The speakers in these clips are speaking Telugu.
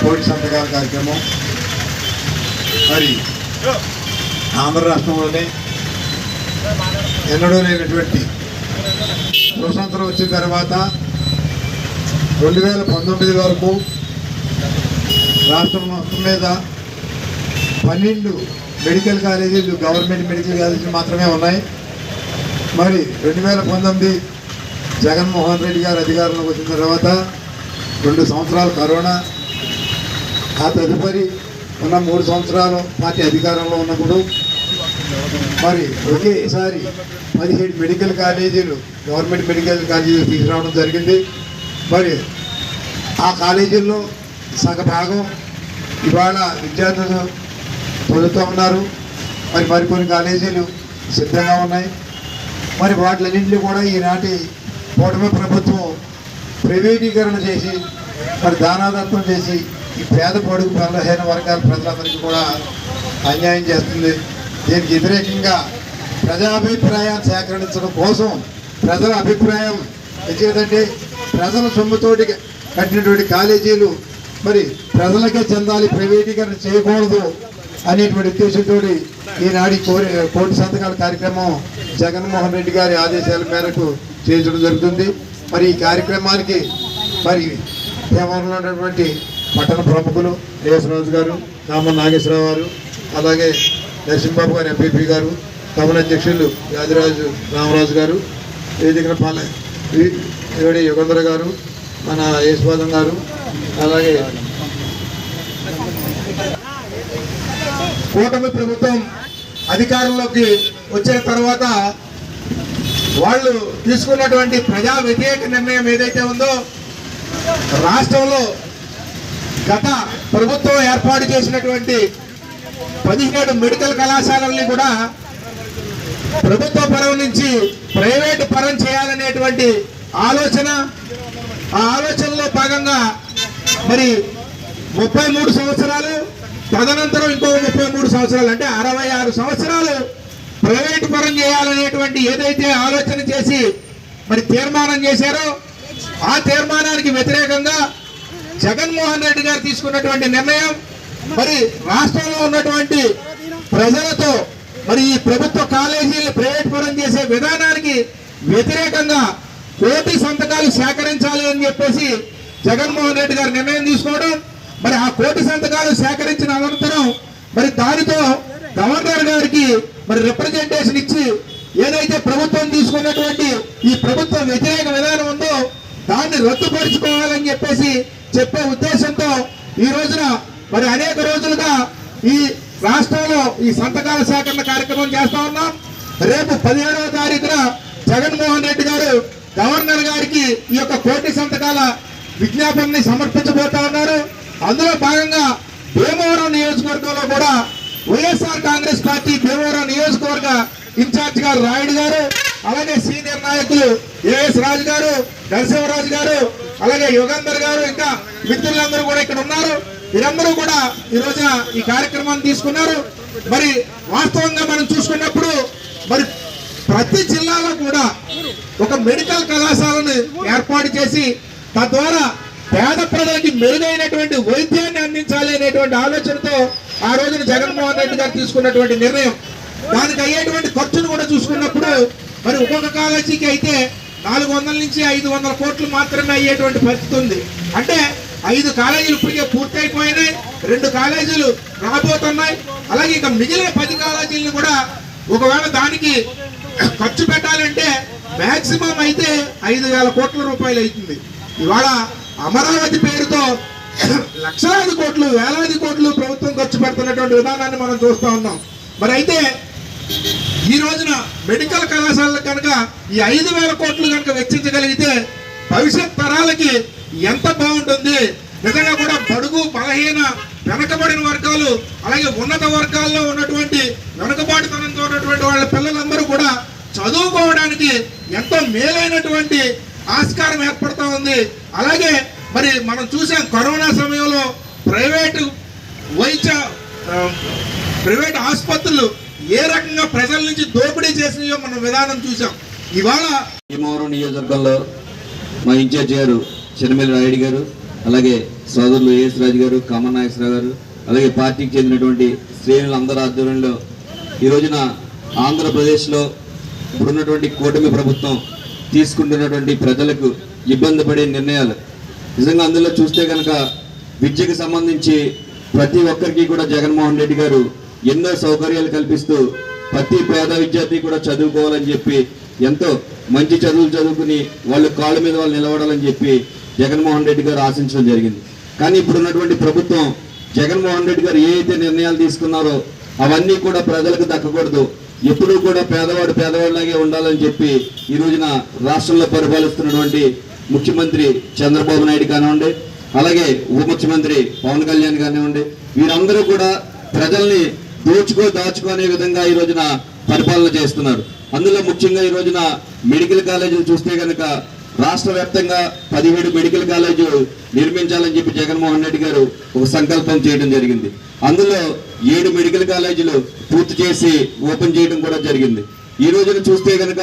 కోటి సంతకాల కార్యక్రమం. మరి ఆంధ్ర రాష్ట్రంలోనే ఎన్నడూ లేనటువంటి స్వతంత్రం వచ్చిన తర్వాత రెండు వేల పంతొమ్మిది వరకు రాష్ట్రం మొత్తం మీద పన్నెండు మెడికల్ కాలేజీలు గవర్నమెంట్ మెడికల్ కాలేజీలు మాత్రమే ఉన్నాయి. మరి రెండు వేల పంతొమ్మిది జగన్మోహన్ రెడ్డి గారు అధికారంలోకి వచ్చిన తర్వాత రెండు సంవత్సరాలు కరోనా ఆ తదుపరి ఉన్న మూడు సంవత్సరాలు పార్టీ అధికారంలో ఉన్నప్పుడు మరి ఒకేసారి పదిహేడు మెడికల్ కాలేజీలు గవర్నమెంట్ మెడికల్ కాలేజీలు తీసుకురావడం జరిగింది. మరి ఆ కాలేజీల్లో సగ భాగం ఇవాళ విద్యార్థులు చదువుతూ ఉన్నారు. మరి మరికొన్ని కాలేజీలు సిద్ధంగా ఉన్నాయి. మరి వాటిలన్నింటినీ కూడా ఈనాటి కూటమి ప్రభుత్వం ప్రైవేటీకరణ చేసి మరి దానాదత్వం చేసి ఈ పేద పొడుగు బలహీన వర్గాల ప్రజలందరికీ కూడా అన్యాయం చేస్తుంది. దీనికి వ్యతిరేకంగా ప్రజాభిప్రాయాన్ని సేకరించడం కోసం ప్రజల అభిప్రాయం ఎందుకంటే ప్రజల సొమ్ముతోటి కట్టినటువంటి కాలేజీలు మరి ప్రజలకే చెందాలి ప్రైవేటీకరణ చేయకూడదు అనేటువంటి ఉద్దేశంతో ఈనాడు కోరి కోటి సంతకాల కార్యక్రమం జగన్మోహన్ రెడ్డి గారి ఆదేశాల మేరకు చేయించడం జరుగుతుంది. మరి ఈ కార్యక్రమానికి మరి భీమవరంలో ఉన్నటువంటి పట్టణ ప్రముఖులు రేసరాజు గారు రామ నాగేశ్వరరావు గారు అలాగే నరసింహబాబు గారు ఎంపీపీ గారు కమల అధ్యక్షులు యాదిరాజు రామరాజు గారు వేదికన పాల ఏడి యుగంధర గారు మన యేసుపాదం గారు అలాగే కూటమి ప్రభుత్వం అధికారంలోకి వచ్చిన తర్వాత వాళ్ళు తీసుకున్నటువంటి ప్రజా వ్యతిరేక నిర్ణయం ఏదైతే ఉందో రాష్ట్రంలో గత ప్రభుత్వం ఏర్పాటు చేసినటువంటి పదిహేడు మెడికల్ కళాశాలల్ని కూడా ప్రభుత్వ పరం నుంచి ప్రైవేటు పరం చేయాలనేటువంటి ఆలోచన. ఆ ఆలోచనలో భాగంగా మరి ముప్పై మూడు సంవత్సరాలు తదనంతరం ఇంకో ముప్పై మూడు సంవత్సరాలు అంటే అరవై ఆరు సంవత్సరాలు ప్రైవేటు పరం చేయాలనేటువంటి ఏదైతే ఆలోచన చేసి మరి తీర్మానం చేశారో ఆ తీర్మానానికి వ్యతిరేకంగా జగన్మోహన్ రెడ్డి గారు తీసుకున్నటువంటి నిర్ణయం మరి రాష్ట్రంలో ఉన్నటువంటి ప్రజలతో మరి ఈ ప్రభుత్వ కాలేజీలు ప్రైవేట్ పరం చేసే విధానానికి వ్యతిరేకంగా కోటి సంతకాలు సేకరించాలి అని చెప్పేసి జగన్మోహన్ రెడ్డి గారు నిర్ణయం తీసుకోవడం మరి ఆ కోటి సంతకాలు సేకరించిన అనంతరం మరి దానితో గవర్నర్ గారికి మరి రిప్రజెంటేషన్ ఇచ్చి ఏదైతే ప్రభుత్వం తీసుకున్నటువంటి ఈ ప్రభుత్వ వ్యతిరేక విధానం ఉందో దాన్ని రద్దుపరుచుకోవాలని చెప్పేసి చెప్పే ఉద్దేశంతో ఈ రోజున మరి అనేక రోజులుగా ఈ రాష్ట్రంలో ఈ సంతకాల సేకరణ కార్యక్రమం చేస్తా ఉన్నాం. రేపు పదిహేడవ తారీఖున జగన్మోహన్ రెడ్డి గారు గవర్నర్ గారికి ఈ యొక్క కోటి సంతకాల విజ్ఞాపనని సమర్పించబోతా ఉన్నారు. అందులో భాగంగా భీమవరం నియోజకవర్గంలో కూడా వైఎస్ఆర్ కాంగ్రెస్ పార్టీ భీమవరం నియోజకవర్గ ఇన్ఛార్జ్ గారు రాయుడు గారు అలాగే సీనియర్ నాయకులు ఏఎస్ రాజు గారు నరసింహరాజు గారు అలాగే యుగంధర్ గారు ఇంకా మిత్రులందరూ కూడా ఇక్కడ ఉన్నారు. వీరందరూ కూడా ఈ ఈ కార్యక్రమాన్ని తీసుకున్నారు. మరి వాస్తవంగా మనం చూసుకున్నప్పుడు మరి ప్రతి జిల్లాలో కూడా ఒక మెడికల్ కళాశాలను ఏర్పాటు చేసి తద్వారా పేద ప్రజలకి మెరుగైనటువంటి వైద్యాన్ని అందించాలి అనేటువంటి ఆలోచనతో ఆ రోజున జగన్మోహన్ రెడ్డి గారు తీసుకున్నటువంటి నిర్ణయం. దానికి అయ్యేటువంటి ఖర్చును కూడా చూసుకున్నప్పుడు మరి ఒక్కొక్క కాలేజీకి అయితే నాలుగు వందల నుంచి ఐదు వందల కోట్లు మాత్రమే అయ్యేటువంటి పరిస్థితి ఉంది. అంటే ఐదు కాలేజీలు ఇప్పటికే పూర్తయిపోయినాయి. రెండు కాలేజీలు రాబోతున్నాయి. అలాగే ఇక మిగిలిన పది కాలేజీలను కూడా ఒకవేళ దానికి ఖర్చు పెట్టాలంటే మ్యాక్సిమం అయితే ఐదు వేల కోట్ల రూపాయలు అవుతుంది. ఇవాళ అమరావతి పేరుతో లక్షలాది కోట్లు వేలాది కోట్లు ప్రభుత్వం ఖర్చు పెడుతున్నటువంటి విధానాన్ని మనం చూస్తూ ఉన్నాం. మరి అయితే ఈ రోజున మెడికల్ కళాశాలలు కనుక ఈ ఐదు వేల కోట్లు కనుక వెచ్చించగలిగితే భవిష్యత్ తరాలకి ఎంత బాగుంటుంది? నిజంగా కూడా బడుగు బలహీన వెనకబడిన వర్గాలు అలాగే ఉన్నత వర్గాల్లో ఉన్నటువంటి వెనకబాటుతనంతో ఉన్నటువంటి వాళ్ళ పిల్లలందరూ కూడా చదువుకోవడానికి ఎంతో మేలైనటువంటి ఆస్కారం ఏర్పడుతూ ఉంది. అలాగే మరి మనం చూసాం కరోనా సమయంలో ప్రైవేటు వైద్య ప్రైవేట్ ఆసుపత్రులు ఏ రకంగా ప్రజల నుంచి దోపిడీ చేసినాయో మనం విధానం చూసాం. ఇవాళ భీమవరం నియోజకవర్గంలో మా ఇన్ఛార్జ్ గారు చిన్నమల్లి నాయుడు గారు అలాగే సోదరులు ఏఎస్ రాజు గారు కామన్ నాగేశ్వరరావు గారు అలాగే పార్టీకి చెందినటువంటి శ్రేణులు అందరి ఆధ్వర్యంలో ఈ రోజున ఆంధ్రప్రదేశ్లో ఇప్పుడున్నటువంటి కూటమి ప్రభుత్వం తీసుకుంటున్నటువంటి ప్రజలకు ఇబ్బంది పడే నిర్ణయాలు. నిజంగా అందులో చూస్తే కనుక విద్యకు సంబంధించి ప్రతి ఒక్కరికి కూడా జగన్మోహన్ రెడ్డి గారు ఎన్నో సౌకర్యాలు కల్పిస్తూ ప్రతి పేద విద్యార్థి కూడా చదువుకోవాలని చెప్పి ఎంతో మంచి చదువులు చదువుకుని వాళ్ళు కాళ్ళ మీద వాళ్ళు నిలబడాలని చెప్పి జగన్మోహన్ రెడ్డి గారు ఆశించడం జరిగింది. కానీ ఇప్పుడున్నటువంటి ప్రభుత్వం జగన్మోహన్ రెడ్డి గారు ఏ అయితే నిర్ణయాలు తీసుకున్నారో అవన్నీ కూడా ప్రజలకు దక్కకూడదు. ఎప్పుడూ కూడా పేదవాడు పేదవాడిలాగే ఉండాలని చెప్పి ఈ రోజున రాష్ట్రంలో పరిపాలిస్తున్నటువంటి ముఖ్యమంత్రి చంద్రబాబు నాయుడు కానివ్వండి అలాగే ఉప ముఖ్యమంత్రి పవన్ కళ్యాణ్ కానివ్వండి వీరందరూ కూడా ప్రజల్ని దోచుకో దాచుకునే విధంగా ఈ రోజున పరిపాలన చేస్తున్నారు. అందులో ముఖ్యంగా ఈ రోజున మెడికల్ కాలేజీలు చూస్తే కనుక రాష్ట్ర వ్యాప్తంగా పదిహేడు మెడికల్ కాలేజీలు నిర్మించాలని చెప్పి జగన్మోహన్ రెడ్డి గారు ఒక సంకల్పం చేయడం జరిగింది. అందులో ఏడు మెడికల్ కాలేజీలు పూర్తి చేసి ఓపెన్ చేయడం కూడా జరిగింది. ఈ రోజున చూస్తే కనుక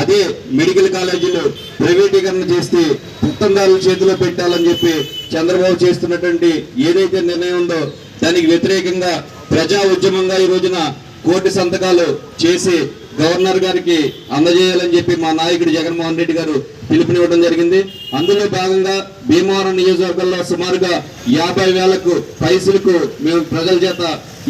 అదే మెడికల్ కాలేజీలు ప్రైవేటీకరణ చేస్తే పుత్తందారుల చేతిలో పెట్టాలని చెప్పి చంద్రబాబు చేస్తున్నటువంటి ఏదైతే నిర్ణయం ఉందో దానికి వ్యతిరేకంగా ప్రజా ఉద్యమంగా ఈ రోజున కోటి సంతకాలు చేసి గవర్నర్ గారికి అందజేయాలని చెప్పి మా నాయకుడు జగన్మోహన్ రెడ్డి గారు పిలుపునివ్వడం జరిగింది. అందులో భాగంగా భీమవరం నియోజకవర్గంలో సుమారుగా యాభై వేలకు పైసలకు మేము ప్రజల చేత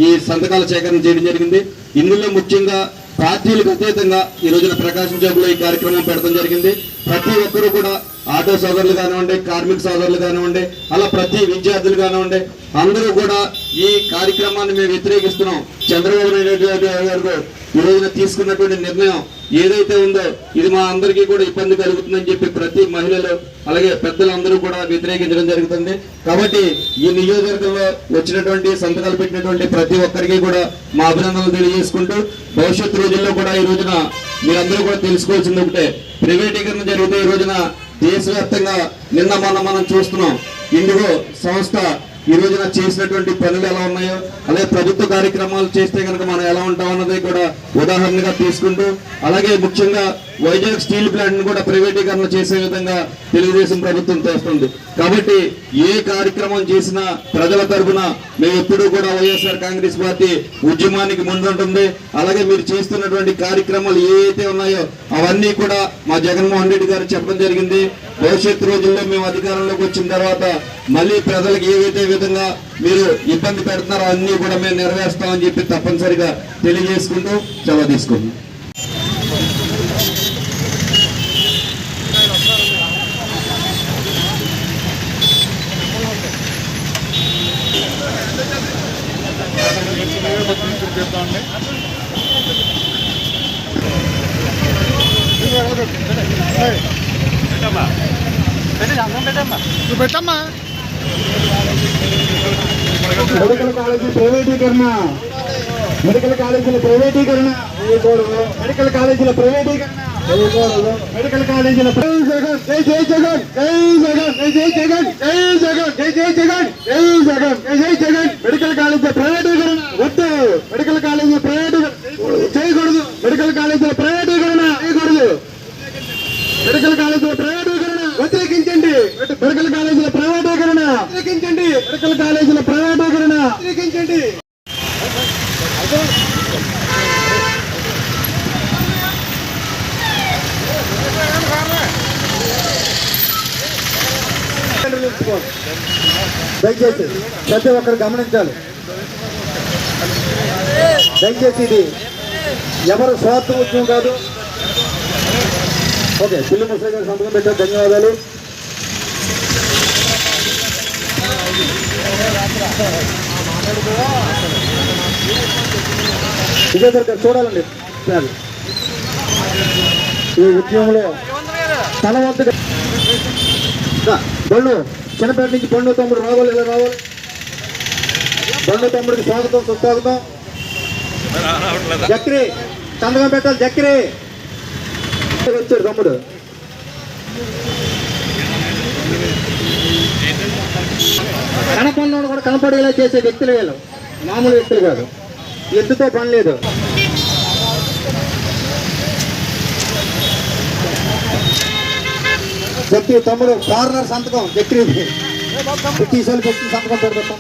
ఈ సంతకాల సేకరణ చేయడం జరిగింది. ఇందులో ముఖ్యంగా పార్టీలకు అతీతంగా ఈ రోజున ప్రకాశం జబ్బులో ఈ కార్యక్రమం పెడతం జరిగింది. ప్రతి ఒక్కరూ కూడా ఆటో సోదరులు కానివ్వండి కార్మిక సోదరులు కానివ్వండి అలా ప్రతి విద్యార్థులు కానివ్వండి అందరూ కూడా ఈ కార్యక్రమాన్ని మేము వ్యతిరేకిస్తున్నాం. చంద్రబాబు నాయుడు గారు ఈ రోజున తీసుకున్నటువంటి నిర్ణయం ఏదైతే ఉందో ఇది మా అందరికీ కూడా ఇబ్బంది కలుగుతుందని చెప్పి ప్రతి మహిళలు అలాగే పెద్దలందరూ కూడా వ్యతిరేకించడం జరుగుతుంది. కాబట్టి ఈ నియోజకవర్గంలో వచ్చినటువంటి సంతకాలు పెట్టినటువంటి ప్రతి ఒక్కరికి కూడా మా అభినందనలు తెలియజేసుకుంటూ భవిష్యత్ రోజుల్లో కూడా ఈ రోజున మీరందరూ కూడా తెలుసుకోవాల్సింది ఒకటే. ప్రైవేటీకరణ జరిగితే ఈ రోజున దేశవ్యాప్తంగా నిన్న మొన్న మనం చూస్తున్నాం. ఇండిగో సంస్థ ఈ రోజున చేసినటువంటి పనులు ఎలా ఉన్నాయో అలాగే ప్రభుత్వ కార్యక్రమాలు చేస్తే కనుక మనం ఎలా ఉంటాం అన్నది కూడా ఉదాహరణగా తీసుకుంటూ అలాగే ముఖ్యంగా వైజాగ్ స్టీల్ ప్లాంట్ను కూడా ప్రైవేటీకరణ చేసే విధంగా తెలుగుదేశం ప్రభుత్వం చేస్తుంది. కాబట్టి ఏ కార్యక్రమం చేసినా ప్రజల తరఫున మేము ఎప్పుడూ కూడా వైఎస్ఆర్ కాంగ్రెస్ పార్టీ ఉద్యమానికి ముందుంటుంది. అలాగే మీరు చేస్తున్నటువంటి కార్యక్రమాలు ఏ ఉన్నాయో అవన్నీ కూడా మా జగన్మోహన్ రెడ్డి గారు చెప్పడం జరిగింది. భవిష్యత్ రోజుల్లో మేము అధికారంలోకి వచ్చిన తర్వాత మళ్ళీ ప్రజలకు ఏవైతే విధంగా మీరు ఇబ్బంది పెడుతున్నారో అన్ని కూడా మేము నెరవేరుస్తామని చెప్పి తప్పనిసరిగా తెలియజేసుకుంటూ సెలవు తీసుకుంటాం పెట్టమ్మా. మెడికల్ కాలేజీ ప్రైవేటీకరణ. మెడికల్ కాలేజీల ప్రైవేటీకరణ. మెడికల్ కాలేజీల ప్రైవేటీకరణ. మెడికల్ కాలేజీల జై జగన్ జై జై జగన్ జై జగన్ జై జై జగన్ జై జగన్ జై జై జగన్ జై జగన్ జై జై జగన్ మెడికల్ కాలేజీల ప్రైవేటీకరణ వద్దు మెడికల్ కాలేజీల ప్రైవేటీకరణ చేయకూడదు మెడికల్ కాలేజీల ప్రైవేటీకరణ చేయకూడదు మెడికల్ కాలేజీల ప్రైవేటీకరణ వ్యతిరేకించండి మెడికల్ కాలేజీల ప్రైవేటీకరణ వ్యతిరేకించండి మెడికల్ కాలేజీల ప్రైవేటీకరణ వ్యతిరేకించండి దయచేసి ప్రతి ఒక్కరు గమనించాలి. దయచేసి ఇది ఎవరు స్వార్థ ఉద్యమం కాదు. ఓకే పిల్లి ముసలి గారు సంతకం పెట్టారు. ధన్యవాదాలు. విజయధర్ గారు చూడాలండి. సార్. ఈ ఉద్యమంలో తన వంతుగా బళ్ళు చిన్నపేట నుంచి పండు తమ్ముడు రావాలి ఇలా రావాలి? పండు తమ్ముడికి స్వాగతం సుస్వాగతం. చక్రి సంతకం పెట్టాలి చక్రి వచ్చాడు తమ్ముడు. కూడా కనపడేలా చేసే వ్యక్తులు వీళ్ళు. మామూలు వ్యక్తులు కాదు. ఎద్దుతో పని లేదు. వ్యక్తి తమ్ముడు కార్నర్ సంతకం జక్కి బ్రిటిష్ వాళ్ళు వ్యక్తి సంతకం పెడతాం